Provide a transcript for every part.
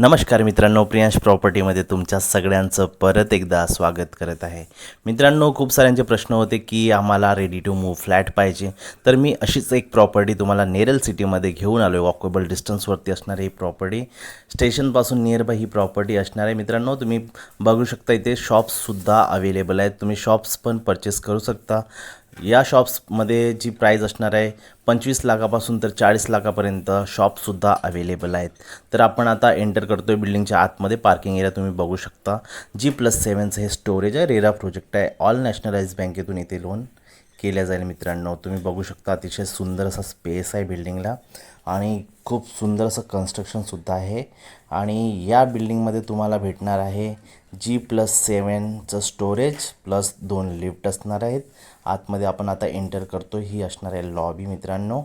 नमस्कार मित्रांनो प्रियांश प्रॉपर्टीमध्ये तुमच्या सगळ्यांचं परत एकदा स्वागत करत आहे. मित्रांनो खूप साऱ्यांचे प्रश्न होते की आम्हाला रेडी टू मूव फ्लॅट पाहिजे. तर मी अशीच एक प्रॉपर्टी तुम्हाला नेरल सिटीमध्ये घेऊन आलो आहे वॉकेबल डिस्टन्सवरती असणारी ही प्रॉपर्टी स्टेशनपासून नियर बाय ही प्रॉपर्टी असणार आहे. मित्रांनो तुम्ही बघू शकता इथे शॉप्ससुद्धा अवेलेबल आहेत. तुम्ही शॉप्स पण परचेस करू शकता. या शॉप्समध्ये जी प्राईज असणार आहे पंचवीस लाखापासून तर चाळीस लाखापर्यंत शॉपसुद्धा अवेलेबल आहेत. तर आपण आता एंटर करतो आहे बिल्डिंगच्या आतमध्ये पार्किंग एरिया तुम्ही बघू शकता. जी प्लस सेवनचं हे स्टोरेज आहे. रेरा प्रोजेक्ट आहे. ऑल नॅशनलाइज बँकेतून येते लोन केल्या जाईल मित्रांनो. तुम्ही बघू शकता अतिशय सुंदर असा स्पेस आहे बिल्डिंगला आणि खूप सुंदर असं कन्स्ट्रक्शनसुद्धा आहे. आणि या बिल्डिंगमध्ये तुम्हाला भेटणार आहे जी प्लस सेवनचं स्टोरेज प्लस दोन लिफ्ट असणार आहेत. आतमध्ये आपण आता एंटर करतो. ही असणार आहे लॉबी मित्रांनो.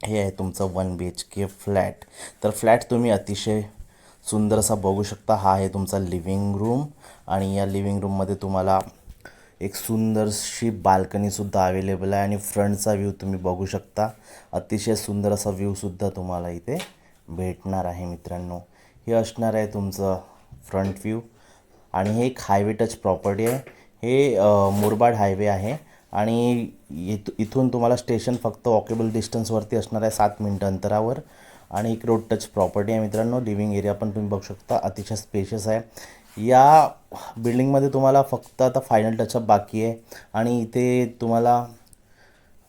हे आहे तुमचं one B H K flat तर फ्लॅट तुम्ही अतिशय सुंदर असा बघू शकता. हा आहे तुमचा लिव्हिंग रूम आणि या लिव्हिंग रूममध्ये तुम्हाला एक सुंदरशी बाल्कनीसुद्धा अवेलेबल आहे आणि फ्रंटचा व्ह्यू तुम्ही बघू शकता. अतिशय सुंदर असा व्ह्यूसुद्धा तुम्हाला इथे भेटणार आहे मित्रांनो. हे असणार आहे तुमचं फ्रंट व्ह्यू आणि हे एक हायवे टच प्रॉपर्टी आहे. हे मुरबाड हायवे आहे. आणि इथ इथून तुम्हाला स्टेशन फक्त वॉकेबल डिस्टन्सवरती असणार आहे सात मिनटं अंतरावर. आणि एक रोड टच प्रॉपर्टी आहे मित्रांनो. लिव्हिंग एरिया पण तुम्ही बघू शकता. अतिशय स्पेशियस आहे. या बिल्डिंगमध्ये तुम्हाला फक्त आता फायनल टचअप बाकी आहे. आणि इथे तुम्हाला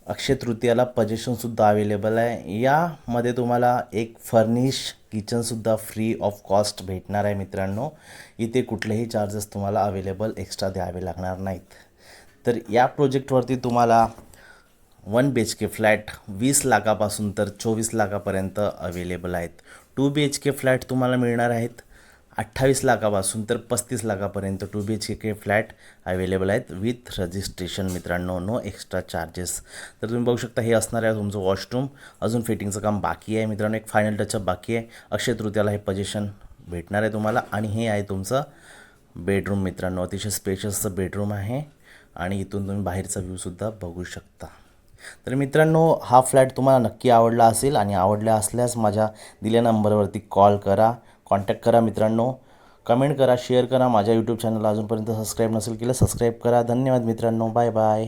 अक्षय तृतीयाला पजेशनसुद्धा अवेलेबल आहे. यामध्ये तुम्हाला एक फर्निश किचनसुद्धा फ्री ऑफ कॉस्ट भेटणार आहे मित्रांनो. इथे कुठलेही चार्जेस तुम्हाला अवेलेबल एक्स्ट्रा द्यावे लागणार नाहीत. तर या प्रोजेक्टवरती तुम्हाला one B H K flat वीस लाखापासून तर चोवीस लाखापर्यंत अवेलेबल आहेत. Two B H K flat तुम्हाला मिळणार आहेत. अठ्ठावीस लाखापासून तर पस्तीस लाखापर्यंत two B H K flat available आहेत विथ रजिस्ट्रेशन मित्रांनो नो एक्स्ट्रा चार्जेस तर तुम्ही बघू शकता हे असणार आहे तुमचं वॉशरूम अजून फिटिंगचं काम बाकी आहे मित्रांनो एक फायनल टचअप बाकी आहे. अक्षय तृतीयाला हे पजेशन भेटणार आहे तुम्हाला आणि हे आहे तुमचं बेडरूम मित्रांनो. अतिशय स्पेशियसचं बेडरूम आहे आणि इथून तुम्ही बाहेरचा व्ह्यूसुद्धा बघू शकता. तर मित्रांनो हा फ्लॅट तुम्हाला नक्की आवडला असेल आणि आवडला असल्यास माझ्या दिल्या नंबरवरती कॉल करा. कॉन्टॅक्ट करा मित्रांनो. कमेंट करा शेअर करा. माझ्या यूट्यूब चॅनलला अजूनपर्यंत सबस्क्राईब नसेल केलं सबस्क्राईब करा. धन्यवाद मित्रांनो. Bye bye